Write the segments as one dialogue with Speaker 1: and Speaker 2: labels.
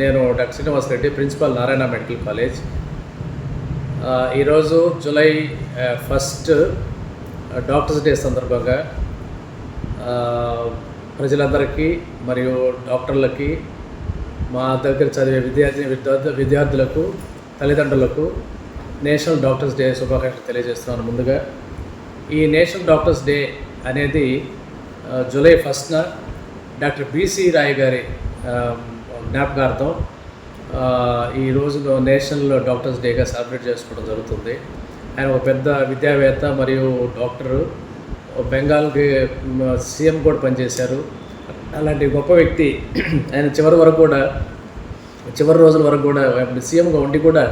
Speaker 1: నేను doctor Srinivas Reddy principal Narayana medical college. ఈరోజు July first doctors day సందర్భంగా ప్రజలందరికీ మరియు డాక్టర్లకి మా దగ్గర చదివే విద్యార్థి విద్యార్థి విద్యార్థులకు తల్లిదండ్రులకు నేషనల్ డాక్టర్స్ డే శుభాకాంక్షలు తెలియజేస్తున్నాను ముందుగా. ఈ నేషనల్ డాక్టర్స్ డే అనేది జూలై ఫస్ట్న డాక్టర్ బీసీ రాయ్ గారి జ్ఞాపకార్థం ఈ రోజులో నేషనల్ డాక్టర్స్ డేగా సెలబ్రేట్ చేసుకోవడం జరుగుతుంది. ఆయన ఒక పెద్ద విద్యావేత్త మరియు డాక్టరు. బెంగాల్కి సీఎం కూడా పనిచేశారు. అలాంటి గొప్ప వ్యక్తి. ఆయన చివరి వరకు కూడా చివరి రోజుల వరకు కూడా సీఎంగా ఉండి కూడా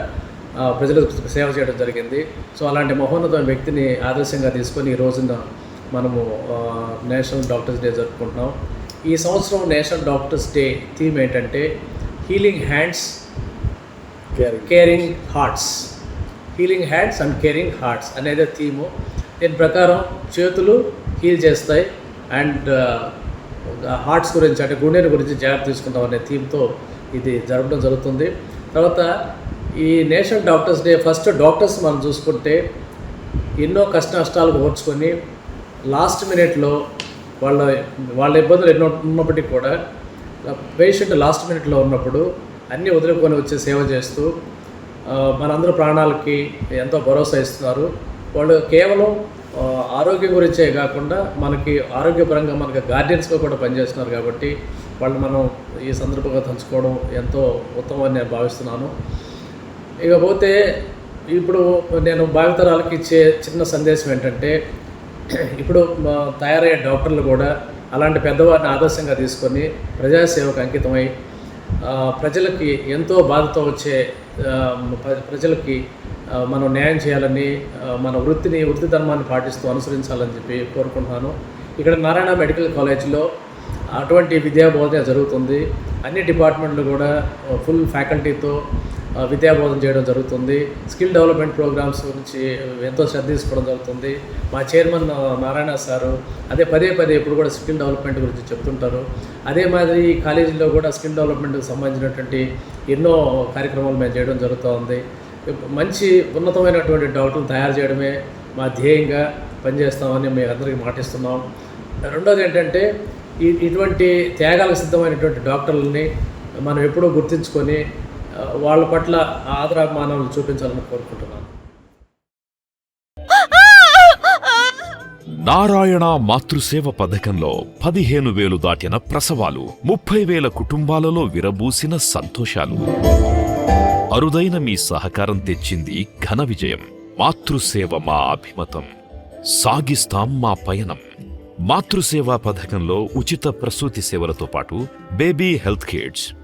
Speaker 1: ప్రజలకు సేవ చేయడం జరిగింది. సో అలాంటి మహోన్నత వ్యక్తిని ఆదర్శంగా తీసుకొని ఈ రోజున మనము నేషనల్ డాక్టర్స్ డే జరుపుకుంటున్నాం. ఈ సంవత్సరం నేషనల్ డాక్టర్స్ డే థీమ్ ఏంటంటే healing hands caring hearts. Healing hands and caring hearts అనేది థీము. దీని ప్రకారం చేతులు హీల్ చేస్తాయి అండ్ హార్ట్స్ గురించి అంటే గుండెని గురించి జాగ్రత్త తీసుకుంటాం అనే థీమ్తో ఇది జరపడం జరుగుతుంది. తర్వాత ఈ national doctors day first doctors మనం చూసుకుంటే ఎన్నో కష్ట నష్టాలు ఓర్చుకొని లాస్ట్ మినిట్లో వాళ్ళ వాళ్ళ ఇబ్బందులు ఎన్నో ఉన్నప్పటికీ కూడా పేషెంట్ లాస్ట్ మినిట్లో ఉన్నప్పుడు అన్నీ వదులుకొని వచ్చి సేవ చేస్తూ ఆ, మనందరి ప్రాణాలకి ఎంతో భరోసా ఇస్తున్నారు. వాళ్ళు కేవలం ఆరోగ్యం గురించే కాకుండా మనకి ఆరోగ్యపరంగా మనకి గార్డియన్స్గా కూడా పనిచేస్తున్నారు కాబట్టి వాళ్ళు మనం ఈ సందర్భంగా తలుచుకోవడం ఎంతో ఉత్తమని నేను భావిస్తున్నాను. ఇకపోతే ఇప్పుడు నేను భావితరాలకి ఇచ్చే చిన్న సందేశం ఏంటంటే ఇప్పుడు తయారయ్యే డాక్టర్లు కూడా అలాంటి పెద్దవారిని ఆదర్శంగా తీసుకొని ప్రజాసేవకు అంకితమై ప్రజలకి ఎంతో బాధతో వచ్చే ప్రజలకి మనం న్యాయం చేయాలని మన వృత్తిని వృత్తి ధర్మాన్ని పాటిస్తూ అనుసరించాలని చెప్పి కోరుకుంటున్నాను. ఇక్కడ నారాయణ మెడికల్ కాలేజీలో అటువంటి విద్యా బోధన జరుగుతుంది. అన్ని డిపార్ట్మెంట్లు కూడా ఫుల్ ఫ్యాకల్టీతో విద్యాబోధన విద్యా బోధన చేయడం జరుగుతుంది. స్కిల్ డెవలప్మెంట్ ప్రోగ్రామ్స్ గురించి ఎంతో శ్రద్ధ తీసుకోవడం జరుగుతుంది. మా చైర్మన్ నారాయణ సారు అదే పదే పదే ఇప్పుడు కూడా స్కిల్ డెవలప్మెంట్ గురించి చెప్తుంటారు. అదే మాదిరి కాలేజీలో కూడా స్కిల్ డెవలప్మెంట్కి సంబంధించినటువంటి ఎన్నో కార్యక్రమాలు మేము చేయడం జరుగుతుంది. మంచి ఉన్నతమైనటువంటి డాక్టర్లు తయారు చేయడమే మా ధ్యేయంగా పనిచేస్తామని మేము అందరికీ మాటిస్తున్నాం. రెండోది ఏంటంటే ఇటువంటి త్యాగాలకు సిద్ధమైనటువంటి డాక్టర్లని మనం ఎప్పుడూ గుర్తించుకొని వాళ్ళ పట్ల ఆదరాభిమానాలు చూపించాలని కోరుకుంటున్నాను.
Speaker 2: నారాయణ మాతృసేవ పథకంలో పదిహేను వేలు దాటిన ప్రసవాలు ముప్పై వేల కుటుంబాలలో విరబూసిన సంతోషాలు. అరుదైన మీ సహకారం తెచ్చింది ఘన విజయం. మాతృసేవ మా అభిమతం. సాగిస్తాం మా పయనం. మాతృసేవా పథకంలో ఉచిత ప్రసూతి సేవలతో పాటు బేబీ హెల్త్ కిడ్స్